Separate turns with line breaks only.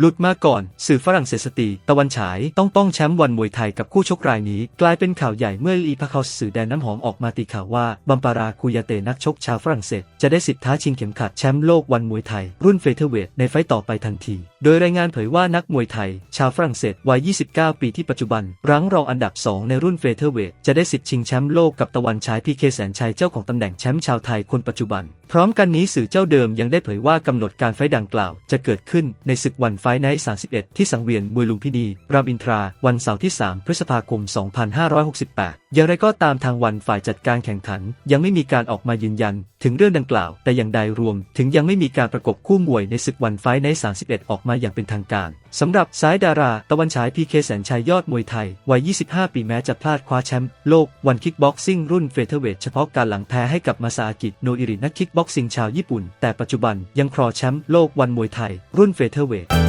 หลุดมาก่อน สื่อฝรั่งเศสสตีตะวันฉายต้องป้องแชมป์วันมวยไทยกับคู่ชกรายนี้ กลายเป็นข่าวใหญ่เมื่อลีพาคาสื่อแดนน้ำหอมออกมาตีข่าวว่า บัมปาราคุยาเตนักชกชาวฝรั่งเศส จะได้สิทธิ์ท้าชิงเข็มขัดแชมป์โลกวันมวยไทย รุ่นเฟเธอร์เวทในไฟต์ต่อไปทันที โดยรายงานเผยว่านักมวยไทย ชาวฝรั่งเศสวัย 29 ปีที่ปัจจุบัน รั้งรองอันดับ 2 ในรุ่นเฟเธอร์เวทจะได้สิทธิ์ชิงแชมป์โลกกับตะวันฉายพีเคแสนชัยเจ้าของตำแหน่งแชมป์ชาวไทยคนปัจจุบัน พร้อมกันนี้สื่อเจ้าเดิมยังได้เผยว่ากำหนดการไฟดังกล่าว จะเกิดขึ้นในศึกวันไฟไนท์31 ที่สังเวียนมวยลุมพินีรามอินทรา วันเสาร์ที่ 3 พฤษภาคม 2568 อย่างไรก็ตามทางวันฝ่ายจัดการแข่งขัน ยังไม่มีการออกมายืนยัน ถึงเรื่องดังกล่าว แต่อย่างใดรวม ถึงยังไม่มีการประกบคู่มวยในศึกวันไฟไนท์31 ออกมาอย่างเป็นทางการสำหรับสายดาราตะวันฉายพีเคแสนชัยยอดมวยไทย วัย 25 ปีแม้จะพลาดคว้าแชมป์โลกวันคิกบ็อกซิ่งรุ่นเฟเธอร์เวทเฉพาะการหลังแพ้ให้กับมาซาอากิโนอิรินักคิกบ็อกซิ่งชาวญี่ปุ่น แต่ปัจจุบันยังครองแชมป์โลกวันมวยไทย รุ่นเฟเธอร์เวท